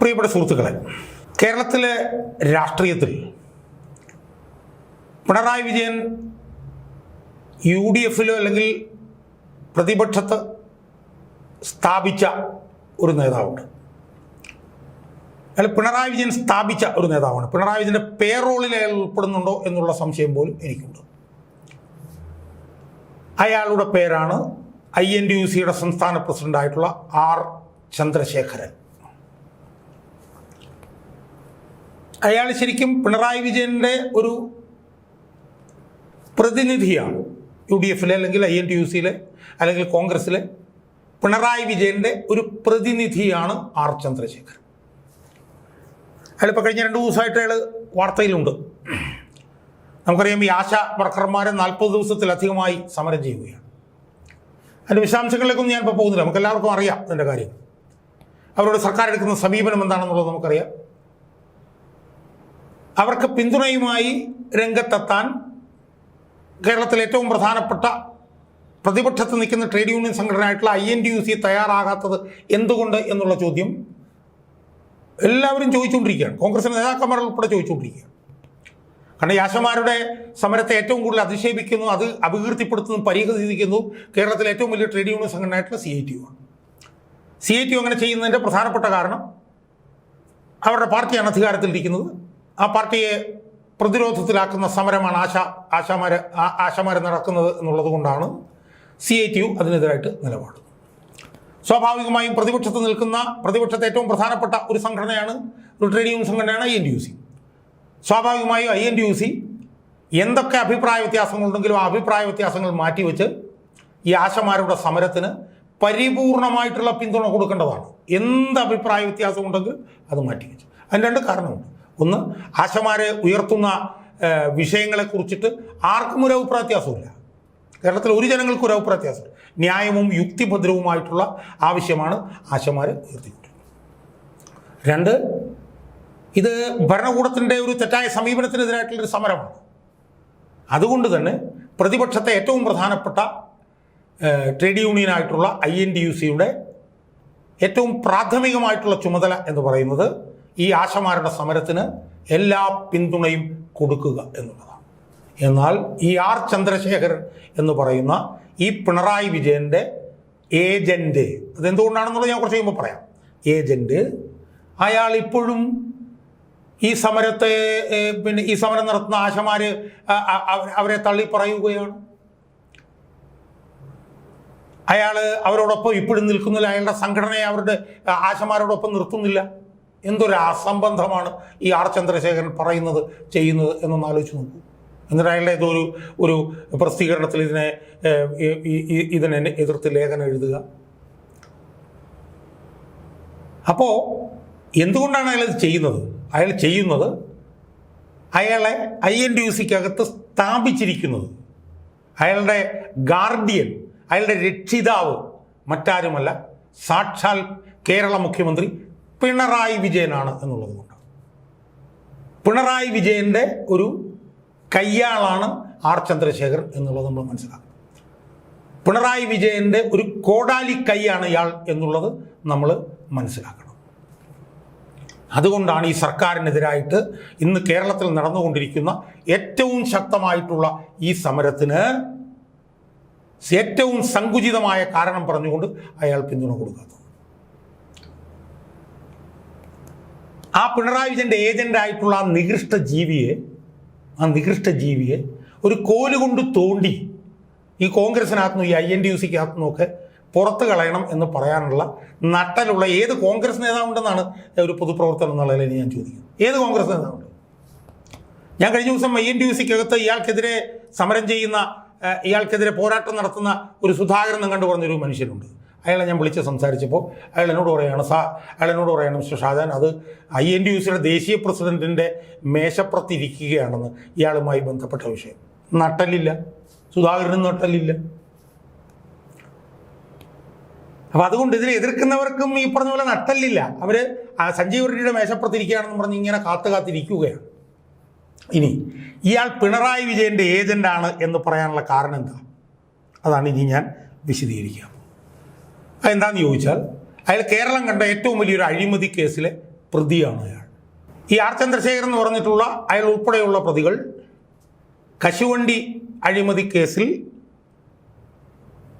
പ്രിയപ്പെട്ട സുഹൃത്തുക്കളെ കേരളത്തിലെ രാഷ്ട്രീയത്തിൽ പിണറായി വിജയൻ യു ഡി എഫിലോ അല്ലെങ്കിൽ പ്രതിപക്ഷത്ത് സ്ഥാപിച്ച ഒരു നേതാവുണ്ട്. അല്ലെങ്കിൽ പിണറായി വിജയൻ സ്ഥാപിച്ച ഒരു നേതാവാണ്. പിണറായി വിജയന്റെ പേറോളിൽ ഉൾപ്പെടുന്നുണ്ടോ എന്നുള്ള സംശയം പോലും എനിക്കുണ്ട്. അയാളുടെ പേരാണ് ഐ എൻ ഡി യു സിയുടെ സംസ്ഥാന പ്രസിഡന്റായിട്ടുള്ള ആർ ചന്ദ്രശേഖരൻ. അയാൾ ശരിക്കും പിണറായി വിജയന്റെ ഒരു പ്രതിനിധിയാണ്. യു ഡി എഫിലെ അല്ലെങ്കിൽ ഐ എൻ ടി യു സിയിലെ അല്ലെങ്കിൽ കോൺഗ്രസ്സിലെ പിണറായി വിജയന്റെ ഒരു പ്രതിനിധിയാണ് ആർ ചന്ദ്രശേഖരൻ അയാളിപ്പോൾ കഴിഞ്ഞ രണ്ട് ദിവസമായിട്ട് അയാൾ വാർത്തയിലുണ്ട്. നമുക്കറിയാം ഈ ആശാ വർക്കർമാരെ നാൽപ്പത് ദിവസത്തിലധികമായി സമരം ചെയ്യുകയാണ്. അതിന്റെ വിശദാംശങ്ങളിലേക്കൊന്നും ഞാനിപ്പോൾ പോകുന്നില്ല. നമുക്ക് എല്ലാവർക്കും അറിയാം അതിന്റെ കാര്യം. അവരോട് സർക്കാർ എടുക്കുന്ന സമീപനം എന്താണെന്നുള്ളത് നമുക്കറിയാം. അവർക്ക് പിന്തുണയുമായി രംഗത്തെത്താൻ കേരളത്തിലെ ഏറ്റവും പ്രധാനപ്പെട്ട പ്രതിപക്ഷത്ത് നിൽക്കുന്ന trade union സംഘടനയായിട്ടുള്ള I N D U C തയ്യാറാകാത്തത് എന്തുകൊണ്ട് എന്നുള്ള ചോദ്യം എല്ലാവരും ചോദിച്ചുകൊണ്ടിരിക്കുകയാണ്. കോൺഗ്രസിന്റെ നേതാക്കന്മാർ ഉൾപ്പെടെ ചോദിച്ചുകൊണ്ടിരിക്കുകയാണ്. കാരണം യാശമാരുടെ സമരത്തെ ഏറ്റവും കൂടുതൽ അധിക്ഷേപിക്കുന്നു അത് അപകീർത്തിപ്പെടുത്തുന്നു പരിഹസിക്കുന്നു കേരളത്തിലെ ഏറ്റവും വലിയ ട്രേഡ് യൂണിയൻ സംഘടനയായിട്ടുള്ള സി ഐ ടി യു ആണ്. സി ഐ ടി യു അങ്ങനെ ചെയ്യുന്നതിന്റെ പ്രധാനപ്പെട്ട കാരണം അവരുടെ പാർട്ടിയാണ് അധികാരത്തിലിരിക്കുന്നത്. ആ പാർട്ടിയെ പ്രതിരോധത്തിലാക്കുന്ന സമരമാണ് ആശ ആശാമാര് ആശാമാര് നടക്കുന്നത് എന്നുള്ളത് കൊണ്ടാണ് സി ഐ ടി യു അതിനെതിരായിട്ട് നിലപാട്. സ്വാഭാവികമായും പ്രതിപക്ഷത്ത് നിൽക്കുന്ന പ്രതിപക്ഷത്തെ ഏറ്റവും പ്രധാനപ്പെട്ട ഒരു സംഘടനയാണ് ഒരു ട്രേഡ് യൂണിയൻ സംഘടനയാണ് I N D U C. സ്വാഭാവികമായും I N D U C എന്തൊക്കെ അഭിപ്രായ വ്യത്യാസങ്ങളുണ്ടെങ്കിലും ആ അഭിപ്രായ വ്യത്യാസങ്ങൾ മാറ്റിവെച്ച് ഈ ആശമാരുടെ സമരത്തിന് പരിപൂർണമായിട്ടുള്ള പിന്തുണ കൊടുക്കേണ്ടതാണ്. എന്ത് അഭിപ്രായ വ്യത്യാസമുണ്ടെങ്കിൽ അത് മാറ്റിവെച്ചു. അതിന് രണ്ട് കാരണമുണ്ട്. ഒന്ന് ആശമാരെ ഉയർത്തുന്ന വിഷയങ്ങളെ കുറിച്ചിട്ട് ആർക്കും ഒരു അഭിപ്രായത്യാസമില്ല കേരളത്തിൽ ഒരു ജനങ്ങൾക്കും ഒരു അഭിപ്രായത്യാസമില്ല ന്യായവും യുക്തിഭദ്രവുമായിട്ടുള്ള ആവശ്യമാണ് ആശമാർ ഉയർത്തിക്കൊണ്ടത് രണ്ട് ഇത് ഭരണകൂടത്തിന്റെ ഒരു തെറ്റായ സമീപനത്തിനെതിരായിട്ടുള്ളൊരു സമരമാണ്. അതുകൊണ്ട് തന്നെ പ്രതിപക്ഷത്തെ ഏറ്റവും പ്രധാനപ്പെട്ട ട്രേഡ് യൂണിയനായിട്ടുള്ള ഐ എൻ ഡി യു സിയുടെ ഏറ്റവും പ്രാഥമികമായിട്ടുള്ള ചുമതല എന്ന് പറയുന്നത് ഈ ആശമാരുടെ സമരത്തിന് എല്ലാ പിന്തുണയും കൊടുക്കുക എന്നുള്ളതാണ്. എന്നാൽ ഈ ആർ ചന്ദ്രശേഖർ എന്ന് പറയുന്ന ഈ പിണറായി വിജയന്റെ ഏജന്റ് അതെന്തുകൊണ്ടാണെന്നുള്ളത് ഞാൻ കുറച്ച് കഴിയുമ്പോൾ പറയാം. ഏജന്റ് അയാൾ ഇപ്പോഴും ഈ സമരത്തെ പിന്നെ ഈ സമരം നടത്തുന്ന ആശമാർ അവരെ തള്ളി പറയുകയാണ്. അയാൾ അവരോടൊപ്പം ഇപ്പോഴും നിൽക്കുന്നില്ല അയാളുടെ സംഘടനയെ അവരുടെ ആശമാരോടൊപ്പം നിർത്തുന്നില്ല. എന്തൊരു അസംബന്ധമാണ് ഈ ആർ ചന്ദ്രശേഖരൻ പറയുന്നത് ചെയ്യുന്നത് എന്നൊന്ന് ആലോചിച്ച് നോക്കൂ. എന്നിട്ട് അയാളുടെ ഏതൊരു ഒരു പ്രസിദ്ധീകരണത്തിൽ ഇതിനെ ഇതിനെ എതിർത്ത് ലേഖനം എഴുതുക. അപ്പോൾ എന്തുകൊണ്ടാണ് അയാൾ ഇത് ചെയ്യുന്നത്? അയാൾ ചെയ്യുന്നത് അയാളെ ഐ എൻ ഡി യു സിക്കകത്ത് സ്ഥാപിച്ചിരിക്കുന്നത്. അയാളുടെ ഗാർഡിയൻ അയാളുടെ രക്ഷിതാവ് മറ്റാരുമല്ല സാക്ഷാൽ കേരള മുഖ്യമന്ത്രി പിണറായി വിജയനാണ് എന്നുള്ളത് കൊണ്ട് പിണറായി വിജയന്റെ ഒരു കയ്യാളാണ് ആർ ചന്ദ്രശേഖർ എന്നുള്ളത് നമ്മൾ മനസ്സിലാക്കണം. പിണറായി വിജയന്റെ ഒരു കോടാലി കൈയാണ് ഇയാൾ എന്നുള്ളത് നമ്മൾ മനസ്സിലാക്കണം. അതുകൊണ്ടാണ് ഈ സർക്കാരിനെതിരായിട്ട് ഇന്ന് കേരളത്തിൽ നടന്നുകൊണ്ടിരിക്കുന്ന ഏറ്റവും ശക്തമായിട്ടുള്ള ഈ സമരത്തിന് ഏറ്റവും സങ്കുചിതമായ കാരണം പറഞ്ഞുകൊണ്ട് അയാൾ പിന്തുണ കൊടുക്കാത്തത്. ആ പിണറായി വിജയന്റെ ഏജന്റായിട്ടുള്ള ആ നികൃഷ്ട ജീവിയെ ആ നികൃഷ്ട ജീവിയെ ഒരു കോലുകൊണ്ട് തോണ്ടി ഈ കോൺഗ്രസിനകത്തുനിന്നും ഈ ഐ എൻ ഡി യു സിക്കകത്തുനിന്നും ഒക്കെ പുറത്ത് കളയണം എന്ന് പറയാനുള്ള നട്ടലുള്ള ഏത് കോൺഗ്രസ് നേതാവുണ്ടെന്നാണ് ഒരു പൊതുപ്രവർത്തനം എന്നുള്ളതിൽ ഞാൻ ചോദിക്കുന്നത്. ഏത് കോൺഗ്രസ് നേതാവുണ്ട്? ഞാൻ കഴിഞ്ഞ ദിവസം ഐ എൻ ഡി യു സിക്കകത്ത് ഇയാൾക്കെതിരെ സമരം ചെയ്യുന്ന ഇയാൾക്കെതിരെ പോരാട്ടം നടത്തുന്ന ഒരു സുധാകരൻ കണ്ടു പറഞ്ഞൊരു മനുഷ്യനുണ്ട്. അയാളെ ഞാൻ വിളിച്ച് സംസാരിച്ചപ്പോൾ അയാൾ എന്നോട് പറയുകയാണ് സാ അയാൾ എന്നോട് പറയുകയാണ് മിസ്റ്റർ ഷാജാൻ അത് ഐ എൻ ഡി യു സിയുടെ ദേശീയ പ്രസിഡന്റിന്റെ മേശപ്പുറത്തിരിക്കുകയാണെന്ന് ഇയാളുമായി ബന്ധപ്പെട്ട വിഷയം. നട്ടലില്ല. സുധാകരനും നട്ടലില്ല. അപ്പോൾ അതുകൊണ്ട് ഇതിനെ എതിർക്കുന്നവർക്കും ഈ പറഞ്ഞ പോലെ നട്ടല്ലില്ല അവർ സഞ്ജീവ് റെഡ്ഡിയുടെ മേശപ്പുറത്തിരിക്കുകയാണെന്ന് പറഞ്ഞ് ഇങ്ങനെ കാത്തു കാത്തിരിക്കുകയാണ് ഇനി ഇയാൾ പിണറായി വിജയന്റെ ഏജന്റാണ് എന്ന് പറയാനുള്ള കാരണം എന്താ? അതാണ് ഇനി ഞാൻ വിശദീകരിക്കുക അതെന്താന്ന് ചോദിച്ചാൽ അയാൾ കേരളം കണ്ട ഏറ്റവും വലിയൊരു അഴിമതി കേസിലെ പ്രതിയാണ് അയാൾ. ഈ ആർ ചന്ദ്രശേഖരൻ എന്ന് പറഞ്ഞിട്ടുള്ള അയാൾ ഉൾപ്പെടെയുള്ള പ്രതികൾ കശുവണ്ടി അഴിമതി കേസിൽ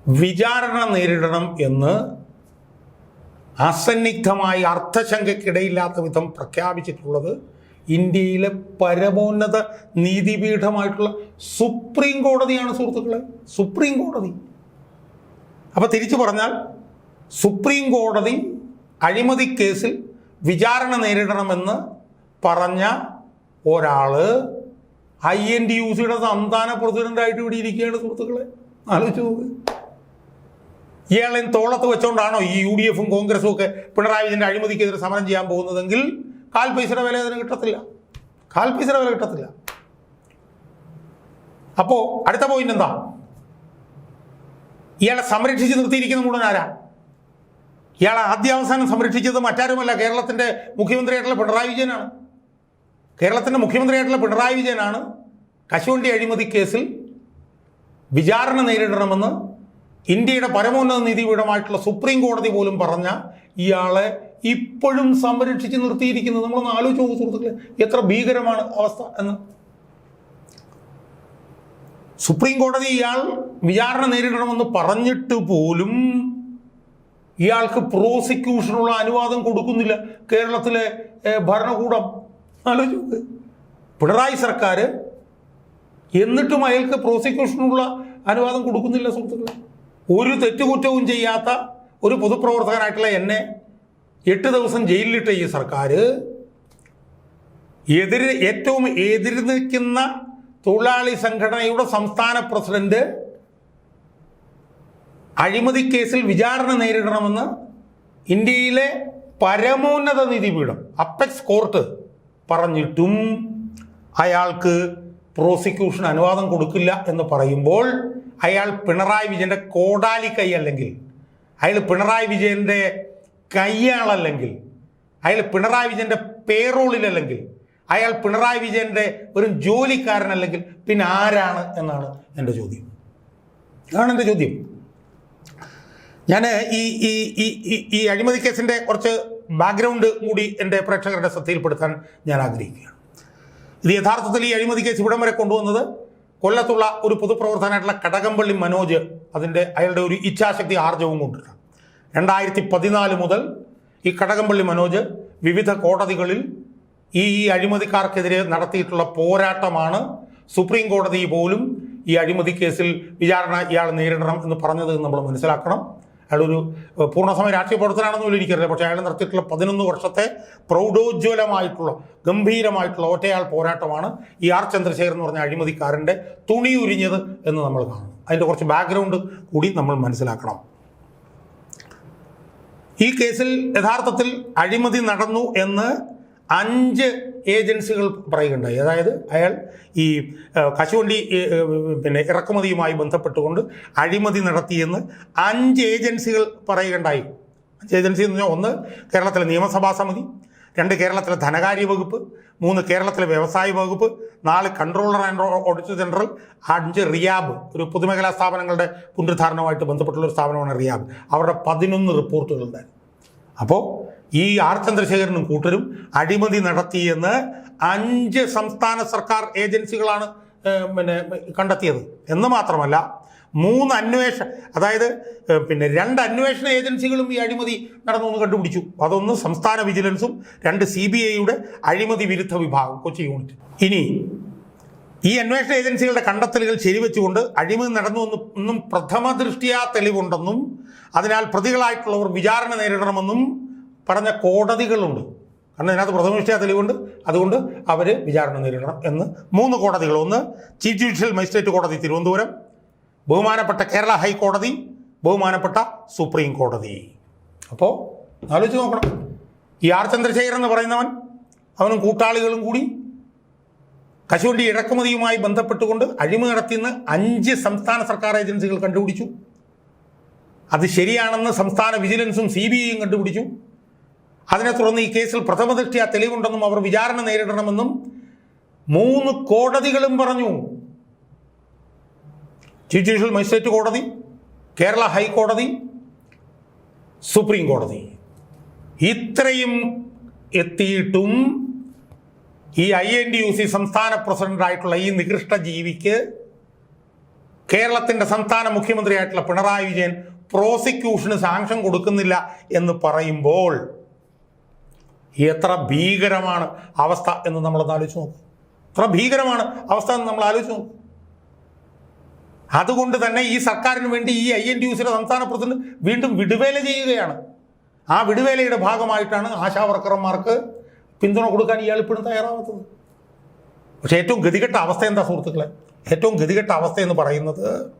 വിചാരണ നേരിടണം എന്ന് അസന്നിഗ്ധമായി അർത്ഥശങ്കയ്ക്കിടയില്ലാത്ത വിധം പ്രഖ്യാപിച്ചിട്ടുള്ളത് ഇന്ത്യയിലെ പരമോന്നത നീതിപീഠമായിട്ടുള്ള സുപ്രീം കോടതിയാണ് സുഹൃത്തുക്കളെ. സുപ്രീം കോടതി. അപ്പൊ തിരിച്ചു പറഞ്ഞാൽ സുപ്രീം കോടതി അഴിമതി കേസിൽ വിചാരണ നേരിടണമെന്ന് പറഞ്ഞ ഒരാൾ ഐ എൻ ഡി യു സിയുടെ സംസ്ഥാന പ്രസിഡന്റായിട്ട് ഇവിടെ ഇരിക്കുകയാണ് സുഹൃത്തുക്കളെ. ആലോചിച്ച് നോക്ക്. ഇയാളെ തോളത്ത് വെച്ചോണ്ടാണോ ഈ യു ഡി എഫും കോൺഗ്രസും ഒക്കെ പിണറായി വിജയന്റെ അഴിമതിക്കെതിരെ സമരം ചെയ്യാൻ പോകുന്നതെങ്കിൽ കാൽ പൈസയുടെ വില അതിന് കിട്ടത്തില്ല. കാൽ പൈസയുടെ വില കിട്ടത്തില്ല. അപ്പോ അടുത്ത പോയിന്റ് എന്താ? ഇയാളെ സംരക്ഷിച്ച് നിർത്തിയിരിക്കുന്ന മുഴുവൻ ആരാ? ഇയാളെ ആദ്യാവസാനം സംരക്ഷിച്ചത് മറ്റാരുമല്ല കേരളത്തിന്റെ മുഖ്യമന്ത്രിയായിട്ടുള്ള പിണറായി വിജയനാണ്. കേരളത്തിന്റെ മുഖ്യമന്ത്രിയായിട്ടുള്ള പിണറായി വിജയനാണ് കശുവണ്ടി അഴിമതി കേസിൽ വിചാരണ നേരിടണമെന്ന് ഇന്ത്യയുടെ പരമോന്നത നീതിപീഠമായിട്ടുള്ള സുപ്രീം കോടതി പോലും പറഞ്ഞ ഇയാളെ ഇപ്പോഴും സംരക്ഷിച്ച് നിർത്തിയിരിക്കുന്നത്. നമ്മളൊന്ന് ആലോചിച്ച് നോക്കൂ സുഹൃത്തുക്കളെ എത്ര ഭീകരമാണ് അവസ്ഥ എന്ന്. സുപ്രീം കോടതി ഇയാൾ വിചാരണ നേരിടണമെന്ന് പറഞ്ഞിട്ട് പോലും ഇയാൾക്ക് പ്രോസിക്യൂഷനുള്ള അനുവാദം കൊടുക്കുന്നില്ല. കേരളത്തിലെ ഭരണകൂടം. ആലോചിക്കുക. പിണറായി സർക്കാർ എന്നിട്ടും അയാൾക്ക് പ്രോസിക്യൂഷനുള്ള അനുവാദം കൊടുക്കുന്നില്ല സുഹൃത്തുക്കളെ. ഒരു തെറ്റുകുറ്റവും ചെയ്യാത്ത ഒരു പൊതുപ്രവർത്തകനായിട്ടുള്ള എന്നെ എട്ട് ദിവസം ജയിലിലിട്ട ഈ സർക്കാർ എതിര് ഏറ്റവും എതിര് നിൽക്കുന്ന തൊഴിലാളി സംഘടനയുടെ സംസ്ഥാന പ്രസിഡന്റ് അഴിമതി കേസിൽ വിചാരണ നേരിടണമെന്ന് ഇന്ത്യയിലെ പരമോന്നത നീതിപീഠം അപ്പെക്സ് കോർട്ട് പറഞ്ഞിട്ടും അയാൾക്ക് പ്രോസിക്യൂഷൻ അനുവാദം കൊടുക്കില്ല എന്ന് പറയുമ്പോൾ അയാൾ പിണറായി വിജയന്റെ കോടാലി കൈ അല്ലെങ്കിൽ അയാൾ പിണറായി വിജയന്റെ കൈയാളല്ലെങ്കിൽ അയാൾ പിണറായി വിജയന്റെ പേറോളിലല്ലെങ്കിൽ അയാൾ പിണറായി വിജയന്റെ ഒരു ജോലിക്കാരനല്ലെങ്കിൽ പിന്നെ ആരാണ് എന്നാണ് എന്റെ ചോദ്യം. അതാണ് എന്റെ ചോദ്യം. ഞാൻ ഈ ഈ ഈ ഈ- അഴിമതി കേസിന്റെ കുറച്ച് ബാക്ക്ഗ്രൗണ്ട് കൂടി എന്റെ പ്രേക്ഷകരുടെ ശ്രദ്ധയിൽപ്പെടുത്താൻ ഞാൻ ആഗ്രഹിക്കുകയാണ്. ഇത് യഥാർത്ഥത്തിൽ ഈ അഴിമതി കേസ് ഇവിടം വരെ കൊണ്ടുവന്നത് കൊല്ലത്തുള്ള ഒരു പൊതുപ്രവർത്തകനായിട്ടുള്ള കടകംപള്ളി മനോജ് അതിന്റെ അയാളുടെ ഒരു ഇച്ഛാശക്തി ആർജവും കൊണ്ടിട്ടാണ്. രണ്ടായിരത്തി പതിനാല് മുതൽ ഈ കടകംപള്ളി മനോജ് വിവിധ കോടതികളിൽ ഈ അഴിമതിക്കാർക്കെതിരെ നടത്തിയിട്ടുള്ള പോരാട്ടമാണ് സുപ്രീം കോടതി പോലും ഈ അഴിമതി കേസിൽ വിചാരണ ഇയാൾ നേരിടണം എന്ന് പറഞ്ഞത് നമ്മൾ മനസ്സിലാക്കണം. അയാളൊരു പൂർണസമയ രാഷ്ട്രീയ പ്രവർത്തനാണെന്നും എനിക്കറിയില്ല. പക്ഷേ അയാൾ നടത്തിയിട്ടുള്ള പതിനൊന്ന് വർഷത്തെ പ്രൗഢോജ്വലമായിട്ടുള്ള ഗംഭീരമായിട്ടുള്ള ഒറ്റയാൾ പോരാട്ടമാണ് ഈ ആർ ചന്ദ്രശേഖരൻ എന്ന് പറഞ്ഞ അഴിമതിക്കാരന്റെ തുണി ഉരിഞ്ഞത് എന്ന് നമ്മൾ കാണുന്നു. അതിന്റെ കുറച്ച് ബാക്ക്ഗ്രൗണ്ട് കൂടി നമ്മൾ മനസ്സിലാക്കണം. ഈ കേസിൽ യഥാർത്ഥത്തിൽ അഴിമതി നടന്നു എന്ന് അഞ്ച് ഏജൻസികൾ പറയുകയുണ്ടായി. അതായത് അയാൾ ഈ കശുവണ്ടി പിന്നെ ഇറക്കുമതിയുമായി ബന്ധപ്പെട്ടുകൊണ്ട് അഴിമതി നടത്തിയെന്ന് അഞ്ച് ഏജൻസികൾ പറയുകയുണ്ടായി. അഞ്ച് ഏജൻസി എന്ന് പറഞ്ഞാൽ ഒന്ന് കേരളത്തിലെ നിയമസഭാ സമിതി രണ്ട് കേരളത്തിലെ ധനകാര്യ വകുപ്പ് മൂന്ന് കേരളത്തിലെ വ്യവസായ വകുപ്പ് നാല് കൺട്രോളർ ആൻഡ് ഓഡിറ്റർ ജനറൽ അഞ്ച് റിയാബ് ഒരു പൊതുമേഖലാ സ്ഥാപനങ്ങളുടെ പുനരുദ്ധാരണവുമായിട്ട് ബന്ധപ്പെട്ടുള്ള ഒരു സ്ഥാപനമാണ് റിയാബ്. അവരുടെ പതിനൊന്ന് റിപ്പോർട്ടുകൾ ഉണ്ടായിരുന്നു അപ്പോൾ ഈ ആർ ചന്ദ്രശേഖരനും കൂട്ടരും അഴിമതി നടത്തിയെന്ന് അഞ്ച് സംസ്ഥാന സർക്കാർ ഏജൻസികളാണ് പിന്നെ കണ്ടെത്തിയത്. എന്ന് മാത്രമല്ല മൂന്ന് അന്വേഷണ അതായത് പിന്നെ രണ്ട് അന്വേഷണ ഏജൻസികളും ഈ അഴിമതി നടന്നു എന്ന് കണ്ടുപിടിച്ചു. അതൊന്ന് സംസ്ഥാന വിജിലൻസും രണ്ട് സി ബി ഐയുടെ അഴിമതി വിരുദ്ധ വിഭാഗം കൊച്ചി യൂണിറ്റ്. ഇനി ഈ അന്വേഷണ ഏജൻസികളുടെ കണ്ടെത്തലുകൾ ശരിവെച്ചുകൊണ്ട് അഴിമതി എന്ന് ഒന്നും പ്രഥമ ദൃഷ്ടിയാ തെളിവുണ്ടെന്നും അതിനാൽ പ്രതികളായിട്ടുള്ളവർ വിചാരണ നേരിടണമെന്നും പറഞ്ഞ കോടതികളുണ്ട്. കാരണം ഇതിനകത്ത് പ്രഥമ ദൃഷ്ടിയാ തെളിവുണ്ട്. അതുകൊണ്ട് അവർ വിചാരണ നേരിടണം എന്ന് മൂന്ന് കോടതികൾ. ഒന്ന് ചീഫ് ജുഡീഷ്യൽ മജിസ്ട്രേറ്റ് കോടതി തിരുവനന്തപുരം ബഹുമാനപ്പെട്ട കേരള ഹൈക്കോടതി ബഹുമാനപ്പെട്ട സുപ്രീം കോടതി. അപ്പോൾ ആലോചിച്ച് നോക്കണം. ഈ ആർ ചന്ദ്രശേഖരൻ എന്ന് പറയുന്നവൻ അവനും കൂട്ടാളികളും കൂടി കശുവണ്ടി ഇറക്കുമതിയുമായി ബന്ധപ്പെട്ടുകൊണ്ട് അഴിമതി നടത്തിയെന്ന് അഞ്ച് സംസ്ഥാന സർക്കാർ ഏജൻസികൾ കണ്ടുപിടിച്ചു. അത് ശരിയാണെന്ന് സംസ്ഥാന വിജിലൻസും സി ബി ഐയും കണ്ടുപിടിച്ചു. അതിനെ തുടർന്ന് ഈ കേസിൽ പ്രഥമ ദൃഷ്ടിയ തെളിവുണ്ടെന്നും അവർ വിചാരണ നേരിടണമെന്നും മൂന്ന് കോടതികളും പറഞ്ഞു. ചീഫ് ജുഡീഷ്യൽ മജിസ്ട്രേറ്റ് കോടതി കേരള ഹൈക്കോടതി സുപ്രീം കോടതി. ഇത്രയും എത്തിയിട്ടും ഈ I N D U C സംസ്ഥാന പ്രസിഡന്റായിട്ടുള്ള ഈ നികൃഷ്ട ജീവിക്ക് കേരളത്തിന്റെ സംസ്ഥാന മുഖ്യമന്ത്രിയായിട്ടുള്ള പിണറായി വിജയൻ പ്രോസിക്യൂഷന് സാങ്ഷൻ കൊടുക്കുന്നില്ല എന്ന് പറയുമ്പോൾ എത്ര ഭീകരമാണ് അവസ്ഥ എന്ന് നമ്മളൊന്ന് ആലോചിച്ച് നോക്കും. എത്ര ഭീകരമാണ് അവസ്ഥ എന്ന് നമ്മൾ ആലോചിച്ച് നോക്കും. അതുകൊണ്ട് തന്നെ ഈ സർക്കാരിന് വേണ്ടി ഈ ഐ എൻ ടി യുസിയുടെ സംസ്ഥാന പ്രസിഡന്റ് വീണ്ടും വിടുവേല ചെയ്യുകയാണ്. ആ വിടുവേലയുടെ ഭാഗമായിട്ടാണ് ആശാ വർക്കർമാർക്ക് പിന്തുണ കൊടുക്കാൻ ഇയാൾ ഇപ്പോഴും തയ്യാറാവാത്തത്. പക്ഷേ ഏറ്റവും ഗതികെട്ട അവസ്ഥ എന്താ സുഹൃത്തുക്കളെ? ഏറ്റവും ഗതികെട്ട അവസ്ഥ എന്ന് പറയുന്നത്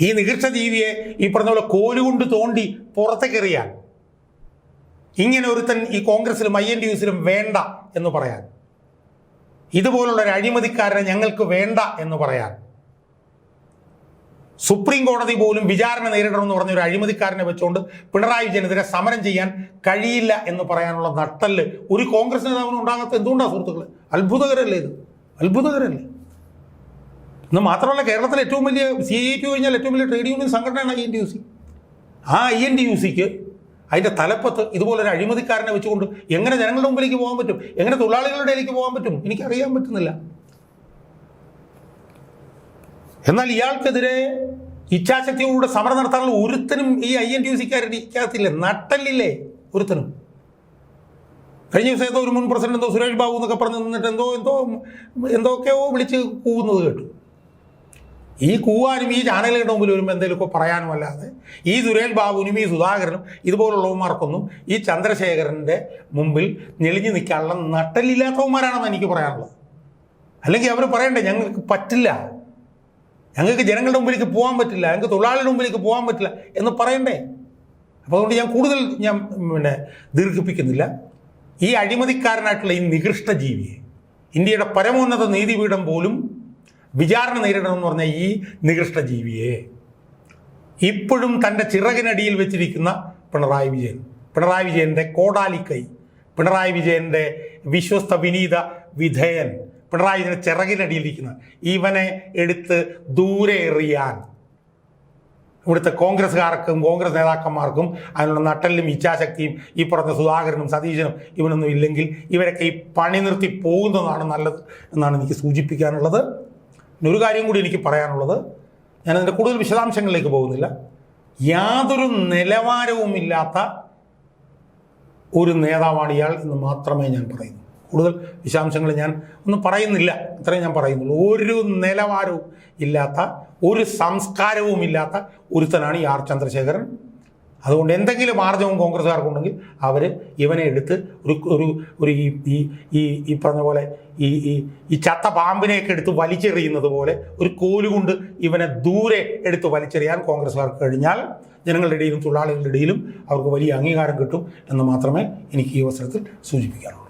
ഈ നികൃഷ്ട ജീവിയെ ഈ പറഞ്ഞ പോലെ കോലുകൊണ്ട് തോണ്ടി പുറത്തേക്കെറിയാൻ ഇങ്ങനെ ഒരുത്തൻ ഈ കോൺഗ്രസിലും ഐ എൻ ഡി യുസിലും വേണ്ട എന്ന് പറയാൻ. ഇതുപോലുള്ള ഒരു അഴിമതിക്കാരനെ ഞങ്ങൾക്ക് വേണ്ട എന്ന് പറയാൻ. സുപ്രീം കോടതി പോലും വിചാരണ നേരിടണമെന്ന് പറഞ്ഞ ഒരു അഴിമതിക്കാരനെ വെച്ചുകൊണ്ട് പിണറായി വിജയനെതിരെ സമരം ചെയ്യാൻ കഴിയില്ല എന്ന് പറയാനുള്ള നട്ടൽ ഒരു കോൺഗ്രസ് നേതാവിനും ഉണ്ടാകാത്ത എന്തുകൊണ്ടാണ് സുഹൃത്തുക്കളെ? അത്ഭുതകരല്ലേ ഇത്? അത്ഭുതകരല്ലേ? ഇന്ന് മാത്രമല്ല കേരളത്തിലെ ഏറ്റവും വലിയ സി ഐ ടി കഴിഞ്ഞാൽ ഏറ്റവും വലിയ ട്രേഡ് യൂണിയൻ സംഘടനയാണ് I N T U C. ആ ഐ എൻ ടി യു സിക്ക് അതിന്റെ തലപ്പത്ത് ഇതുപോലൊരു അഴിമതിക്കാരനെ വെച്ചുകൊണ്ട് എങ്ങനെ ജനങ്ങളുടെ മുമ്പിലേക്ക് പോകാൻ പറ്റും? എങ്ങനെ തൊഴിലാളികളുടെ ഇടയിലേക്ക് പോകാൻ പറ്റും? എനിക്കറിയാൻ പറ്റുന്നില്ല. എന്നാൽ ഇയാൾക്കെതിരെ ഇച്ഛാശക്തിയോടുകൂടെ സമരം നടത്താനുള്ള ഒരുത്തനും ഈ ഐ എൻ ടി യു സിക്കാരിക്കാത്തില്ല നട്ടല്ലില്ലേ ഒരുത്തനും? കഴിഞ്ഞ ദിവസം ഏതോ ഒരു മുൻ പ്രസിഡന്റ് എന്തോ സുരേഷ് ബാബു എന്നൊക്കെ പറഞ്ഞ് നിന്നിട്ട് എന്തോ എന്തോ എന്തൊക്കെയോ വിളിച്ച് കൂവുന്നത് കേട്ടു. ഈ കൂവാനും ഈ ചാനലുകളുടെ മുമ്പിൽ വരുമ്പോൾ എന്തെങ്കിലുമൊക്കെ പറയാനും അല്ലാതെ ഈ സുരേഷ് ബാബുവിനും ഈ സുധാകരനും ഇതുപോലുള്ളവന്മാർക്കൊന്നും ഈ ചന്ദ്രശേഖരന്റെ മുമ്പിൽ ഞെളിഞ്ഞു നിൽക്കാനുള്ള നട്ടലില്ലാത്തവന്മാരാണെന്ന് എനിക്ക് പറയാനുള്ളത്. അല്ലെങ്കിൽ അവർ പറയണ്ടേ ഞങ്ങൾക്ക് പറ്റില്ല. ഞങ്ങൾക്ക് ജനങ്ങളുടെ മുമ്പിലേക്ക് പോകാൻ പറ്റില്ല. ഞങ്ങൾക്ക് തൊഴിലാളിയുടെ മുമ്പിലേക്ക് പോകാൻ പറ്റില്ല. എന്ന് പറയണ്ടേ? അപ്പോൾ അതുകൊണ്ട് ഞാൻ കൂടുതൽ ഞാൻ പിന്നെ ദീർഘിപ്പിക്കുന്നില്ല. ഈ അഴിമതിക്കാരനായിട്ടുള്ള ഈ നികൃഷ്ട ജീവിയെ ഇന്ത്യയുടെ പരമോന്നത നീതിപീഠം പോലും വിചാരണ നേരിടണമെന്ന് പറഞ്ഞ ഈ നികൃഷ്ട ജീവിയെ ഇപ്പോഴും തന്റെ ചിറകിനടിയിൽ വെച്ചിരിക്കുന്ന പിണറായി വിജയൻ. പിണറായി വിജയന്റെ കോടാലിക്കൈ പിണറായി വിജയന്റെ വിശ്വസ്ത വിനീത വിധേയൻ പിണറായി വിജയന്റെ ചിറകിനടിയിലിരിക്കുന്ന ഇവനെ എടുത്ത് ദൂരെ എറിയാൻ ഇവിടുത്തെ കോൺഗ്രസ്സുകാർക്കും കോൺഗ്രസ് നേതാക്കന്മാർക്കും അതിനുള്ള നട്ടലിനും ഇച്ഛാശക്തിയും ഈ പറഞ്ഞ സുധാകരനും സതീശനും ഇവനൊന്നും ഇല്ലെങ്കിൽ ഇവരൊക്കെ ഈ പണി നിർത്തി പോകുന്നതാണ് നല്ലത് എന്നാണ് എനിക്ക് സൂചിപ്പിക്കാനുള്ളത്. പിന്നെ ഒരു കാര്യം കൂടി എനിക്ക് പറയാനുള്ളത്. ഞാനതിന്റെ കൂടുതൽ വിശദാംശങ്ങളിലേക്ക് പോകുന്നില്ല. യാതൊരു നിലവാരവുമില്ലാത്ത ഒരു നേതാവാണ് ഇയാൾ എന്ന് മാത്രമേ ഞാൻ പറയുന്നു. കൂടുതൽ വിശദാംശങ്ങൾ ഞാൻ ഒന്നും പറയുന്നില്ല. ഇത്രയും ഞാൻ പറയുന്നുള്ളൂ. ഒരു നിലവാരവും ഇല്ലാത്ത ഒരു സംസ്കാരവും ഇല്ലാത്ത ഒരുത്തനാണ് ഈ ആർ ചന്ദ്രശേഖരൻ. അതുകൊണ്ട് എന്തെങ്കിലും മാർജവും കോൺഗ്രസ്സുകാർക്കുണ്ടെങ്കിൽ അവർ ഇവനെ എടുത്ത് ഒരു ഒരു ഒരു ഈ ഈ ഈ ഈ പറഞ്ഞ പോലെ ഈ ഈ ഈ ചത്ത പാമ്പിനെയൊക്കെ എടുത്ത് വലിച്ചെറിയുന്നത് പോലെ ഒരു കോലുകൊണ്ട് ഇവനെ ദൂരെ എടുത്ത് വലിച്ചെറിയാൻ കോൺഗ്രസ്സുകാർക്ക് കഴിഞ്ഞാൽ ജനങ്ങളുടെ ഇടയിലും തൊഴിലാളികളുടെ ഇടയിലും അവർക്ക് വലിയ അംഗീകാരം കിട്ടും എന്ന് മാത്രമേ എനിക്ക് ഈ അവസരത്തിൽ സൂചിപ്പിക്കാനുള്ളൂ